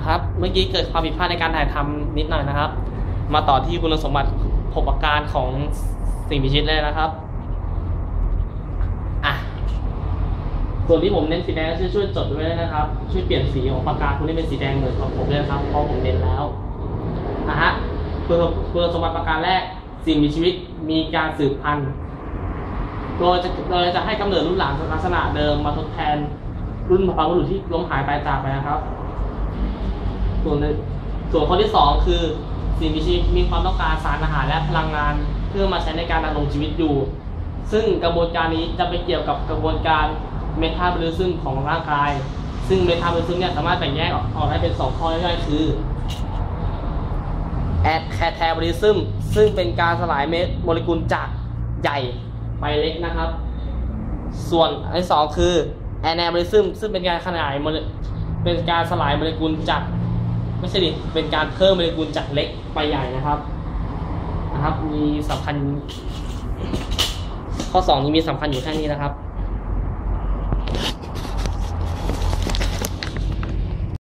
นะครับ เมื่อกี้เกิดความผิดพลาดในการถ่ายทำนิดหน่อยนะครับ มาต่อที่คุณสมบัติหกประการของสิ่งมีชีวิตเลยนะครับอะส่วนที่ผมเน้นสีแดงช่วยช่วยจดไว้ด้วยนะครับ ช่วยเปลี่ยนสีของปากกาคุณให้เป็นสีแดงเหมือนของผมด้วยครับเพราะผมเน้นแล้วนะฮะคุณคุณสมบัติประการแรกสิ่งมีชีวิตมีการสืบพันธุ์โดยจะโดยจะให้กำเนิดรุ่นหลังลักษณะเดิมมาทดแทนรุ่นบรรพบุรุษที่ล้มหายตายจากไปนะครับ ส่วนในส่วนข้อที่สองคือสิ่งมีชีวิตมีความต้องการสารอาหารและพลังงาน เพื่อมาใช้ในการดำรงชีวิตอยู่ ซึ่งกระบวนการนี้จะไปเกี่ยวกับกระบวนการเมตาบอลิซึมของร่างกาย ซึ่งเมตาบอลิซึมเนี่ยสามารถแบ่งแยกออกออกได้เป็นสองข้อย่อยๆคือแอดแคทบอลิซึมซึ่งเป็นการสลายเมตโมเลกุลจากใหญ่ไปเล็กนะครับ ส่วนอันที่สองคือแอนแนบริซึมซึ่งเป็นการขยายโมเลเป็นการสลายโมเลกุลจาก ไม่ใช่ดิเป็นการเพิ่มโมเลกุลจากเล็กไปใหญ่นะครับนะครับ มีสำคัญ ข้อสองนี้มีสำคัญอยู่แค่นี้นะครับ